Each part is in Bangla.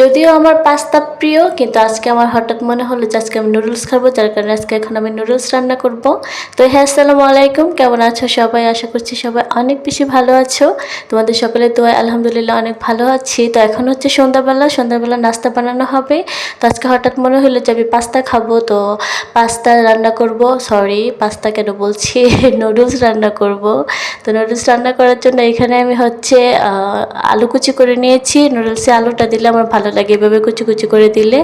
যদিও আমার পাস্তা প্রিয়, কিন্তু আজকে আমার হঠাৎ মনে হলো যে আজকে আমি নুডলস খাব, যার কারণে আজকে এখন আমি নুডলস রান্না করব। তো হ্যাঁ আসসালামু আলাইকুম, কেমন আছো সবাই? আশা করছি সবাই অনেক বেশি ভালো আছো। তোমাদের সকলে দোয়া আলহামদুলিল্লাহ অনেক ভালো আছি। তো এখন হচ্ছে সন্ধ্যাবেলা সন্ধ্যাবেলা নাস্তা বানানো হবে। তো আজকে হঠাৎ মনে হলো যে আমি পাস্তা খাব, তো পাস্তা রান্না করব। সরি পাস্তা কেন বলছি? নুডলস রান্না করব। তো নুডলস রান্না করার জন্য এখানে আমি হচ্ছে আলু কুচি করে নিয়েছি। নুডলসে আলুটা দিলে আমার ভালো লাগে এভাবে কুচি কুচি করে দিলে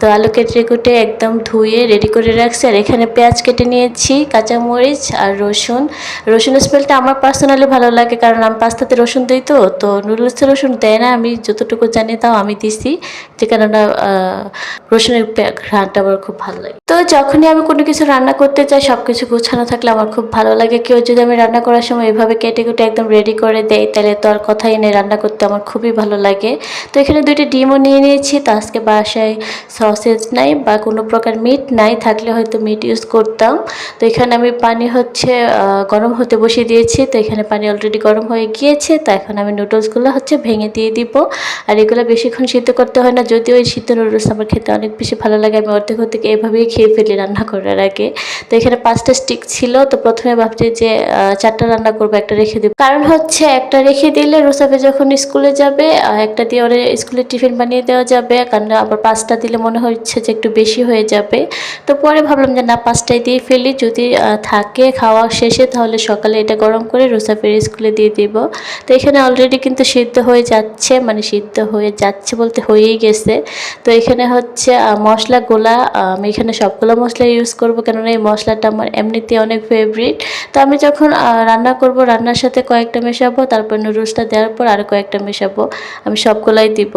তো আলু কেটে কুটে একদম ধুয়ে রেডি করে রাখছি। আর এখানে পেঁয়াজ কেটে নিয়েছি, কাঁচামরিচ আর রসুন। রসুনের স্মেলটা আমার পার্সোনালি ভালো লাগে কারণ আমি পাস্তাতে রসুন দিই তো তো নুডলসে রসুন দেয় না, আমি যতটুকু জানি তাও আমি দিছি। যে কেননা রসুনের ঘ্রাণটা আমার খুব ভালো লাগে। তো যখনই আমি কোনো কিছু রান্না করতে চাই সব কিছু গোছানো থাকলে আমার খুব ভালো লাগে। কেউ যদি আমি রান্না করার সময় এভাবে কেটে কুটে একদম রেডি করে দেয়, তাহলে তো আর কথাই নেই, রান্না করতে আমার খুবই ভালো লাগে। তো এখানে দুইটা ডিমও নিয়ে নিয়েছি, তো আজকে বাসায় সসেজ নাই বা কোনো প্রকার মিট নাই, থাকলে হয়তো মিট ইউজ করতাম। তো এখানে আমি পানি হচ্ছে গরম হতে বসিয়ে দিয়েছি, তো এখানে পানি অলরেডি গরম হয়ে গিয়েছে, তো এখন আমি নুডলসগুলো হচ্ছে ভেঙে দিয়ে দিব। আর এগুলো বেশিক্ষণ সিদ্ধ করতে হয় না, যদিও ওই সিদ্ধ নুডলস আমার খেতে অনেক বেশি ভালো লাগে, আমি অর্ধেক অর্ধেক এভাবেই খেয়ে ফেলি রান্না করার আগে। তো এখানে পাঁচটা স্টিক ছিল, তো প্রথমে ভাবছি যে চারটা রান্না করব, একটা রেখে দিব। কারণ হচ্ছে, একটা রেখে দিলে রোসাফে যখন স্কুলে যাবে একটা দিয়ে ওরে স্কুলে টিফিন বানিয়ে দেওয়া যাবে। কারণ আবার পাঁচটা দিলে মনে হচ্ছে যে, একটু বেশি হয়ে যাবে। তো পরে ভাবলাম যে, না পাঁচটায় দিয়ে ফেলি। যদি থাকে খাওয়া শেষে, তাহলে সকালে এটা গরম করে রোসাফের স্কুলে দিয়ে দিব। তো এখানে অলরেডি কিন্তু সিদ্ধ হয়ে যাচ্ছে মানে সিদ্ধ হয়ে যাচ্ছে বলতে হয়েই গেছে। তো এখানে হচ্ছে মশলা, গোলা আমি এখানে সবগুলো মশলা ইউজ করব? কেননা এই মশলাটা আমার এমনিতে অনেক ফেভারিট তো আমি যখন রান্না করব, রান্নার সাথে কয়েকটা মেশাবো, তারপর নুডলসটা দেওয়ার পর আরও কয়েকটা মেশাবো। আমি সবগুলাই দিব।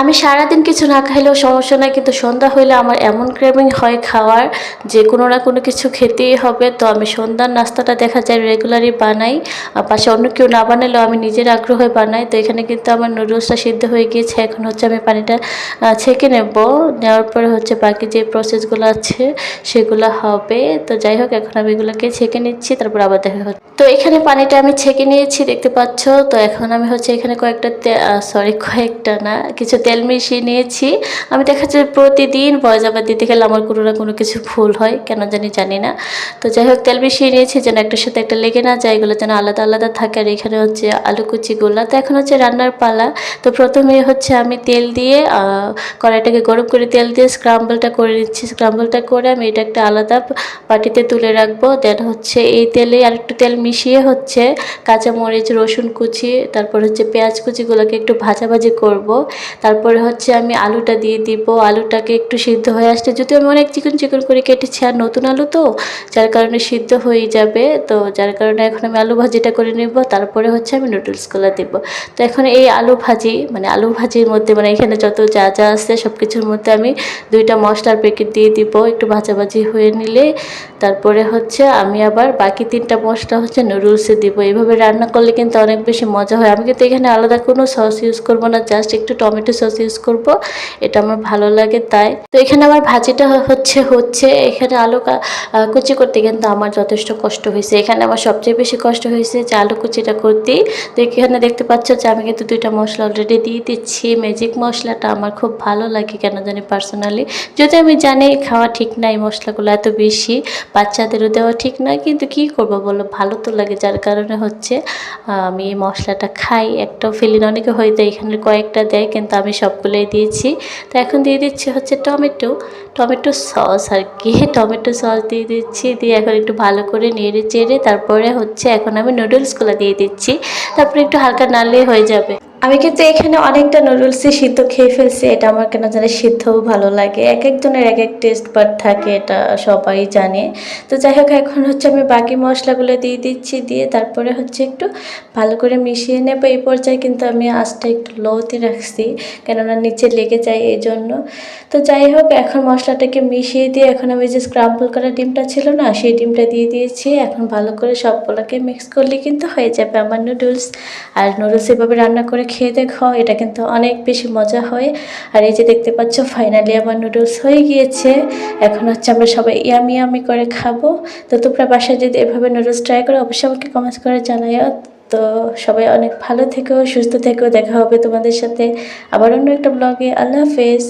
আমি সারাদিন কিছু না খাইলেও সমস্যা নাই, কিন্তু সন্ধ্যা হইলে আমার এমন ক্রেভিং হয় খাওয়ার যে কোনো না কোনো কিছু খেতেই হবে। তো আমি সন্ধ্যার নাস্তাটা দেখা যায় রেগুলারই বানাই, আর পাশে অন্য কেউ না বানালেও আমি নিজের আগ্রহে বানাই। তো এখানে কিন্তু আমার নুডলসটা সিদ্ধ হয়ে গিয়েছে, এখন হচ্ছে আমি পানিটা ছেঁকে নেব। নেওয়ার পরে হচ্ছে বাকি যে প্রসেসগুলো আছে, সেগুলো হবে। তো যাই হোক, এখন আমি এগুলোকে ছেঁকে নিচ্ছি, তারপর আবার দেখা হচ্ছে। তো এখানে পানিটা আমি ছেঁকে নিয়েছি, দেখতে পাচ্ছ? তো এখন আমি হচ্ছে এখানে কয়েকটা সরি কয়েকটা না, কিছু তেল মিশিয়ে নিয়েছি। আমি দেখা যাচ্ছে প্রতিদিন বয়স আবার দিতে গেলে আমার কোনো না কোনো কিছু ভুল হয়, কেন জানি জানি না। তো যাই হোক, তেল মিশিয়ে নিয়েছি যেন একটার সাথে একটা লেগে না যায়, এগুলো যেন আলাদা আলাদা থাকে। আর এখানে হচ্ছে আলু কুচিগুলো তো এখন হচ্ছে রান্নার পালা। তো প্রথমে হচ্ছে আমি তেল দিয়ে কড়াইটাকে গরম করে তেল দিয়ে স্ক্রাম্বলটা করে নিচ্ছি। স্ক্রাম্বলটা করে আমি এটা একটা আলাদা বাটিতে তুলে রাখব। দেন হচ্ছে এই তেলে আর একটু তেল মিশিয়ে হচ্ছে কাঁচামরিচ, রসুন কুচি, তারপর হচ্ছে পেঁয়াজ কুচিগুলোকে একটু ভাজাভাজি করব। তারপরে হচ্ছে আমি আলুটা দিয়ে দিব। আলুটাকে একটু সিদ্ধ হয়ে আসতে যদিও আমি অনেক চিকন চিকন করে কেটেছি আর নতুন আলু তো, যার কারণে সিদ্ধ হয়ে যাবে। তো যার কারণে এখন আমি আলু ভাজিটা করে নেব, তারপরে হচ্ছে আমি নুডলসগুলো দেবো। তো এখন এই আলু ভাজি মানে আলু ভাজির মধ্যে মানে এখানে যত যা যা আছে সব কিছুর মধ্যে আমি দুইটা মশলার প্যাকেট দিয়ে দিব একটু ভাজাভাজি হয়ে নিলে। তারপরে হচ্ছে আমি আবার বাকি তিনটা মশলা হচ্ছে নুডলসে দিব। এইভাবে রান্না করলে কিন্তু অনেক বেশি মজা হয়। আমি কিন্তু এখানে আলাদা কোনো সস ইউজ করব না জাস্ট একটু টমেটো সস ইউজ করব, এটা আমার ভালো লাগে তাই। তো এখানে আমার ভাজিটা হচ্ছে হচ্ছে, এখানে আলু কুচি করতে কিন্তু আমার যথেষ্ট কষ্ট হয়েছে। এখানে আমার সবচেয়ে বেশি কষ্ট হয়েছে যে আলু কুচিটা করতেই তো এখানে দেখতে পাচ্ছ যে আমি কিন্তু দুইটা মশলা অলরেডি দিয়ে দিচ্ছি। ম্যাজিক মশলাটা আমার খুব ভালো লাগে কেন জানি পার্সোনালি যদি আমি জানি খাওয়া ঠিক না এই মশলাগুলো এত বেশি, বাচ্চাদেরও দেওয়া ঠিক না, কিন্তু কি করব বলো? ভালো তো লাগে, যার কারণে হচ্ছে আমি এই মশলাটা খাই। একটাও ফেলি না অনেকে হয়তো এখানে কয়েকটা দেয়, কিন্তু আমি সবগুলোই দিয়েছি। তো এখন দিয়ে দিচ্ছি হচ্ছে টমেটো। টমেটো সস আর কি টমেটো সস দিয়ে দিচ্ছি। দিয়ে এখন একটু ভালো করে নেড়ে চেড়ে তারপরে হচ্ছে এখন আমি নুডলসগুলো দিয়ে দিচ্ছি। তারপরে একটু হালকা নাড়লেই হয়ে যাবে। আমি কিন্তু এখানে অনেকটা নুডলসই সিদ্ধ খেয়ে ফেলছি, এটা আমার কেন জানি সিদ্ধও ভালো লাগে। এক একজনের এক এক টেস্ট বাট থাকে, এটা সবাই জানে। তো যাই হোক, এখন হচ্ছে আমি বাকি মশলাগুলো দিয়ে দিচ্ছি, দিয়ে তারপরে হচ্ছে একটু ভালো করে মিশিয়ে নেব। এই পর্যায়ে কিন্তু আমি আঁচটা একটু লোতে রাখছি, কেননা নিচে লেগে যায় এই জন্য তো যাই হোক, এখন মশলাটাকে মিশিয়ে দিয়ে এখন আমি যে স্ক্রাম্পল করা ডিমটা ছিল না, সেই ডিমটা দিয়ে দিয়েছি। এখন ভালো করে সবগুলোকে মিক্স করলে কিন্তু হয়ে যাবে আমার নুডলস আর নুডলস এভাবে রান্না করে খেয়ে দেখো, এটা কিন্তু অনেক বেশি মজা হয়। আর এই যে দেখতে পাচ্ছ ফাইনালি আমার নুডলস হয়ে গিয়েছে। এখন হচ্ছে আমরা সবাই ইয়ামি ইয়ামি করে খাব। তো তোমরা বাসায় যদি এভাবে নুডলস ট্রাই করো, অবশ্যই আমাকে কমেন্টস করে জানাইও তো সবাই অনেক ভালো থেকো, সুস্থ থেকো, দেখা হবে তোমাদের সাথে আবার অন্য একটা ব্লগে আল্লাহ হাফেজ।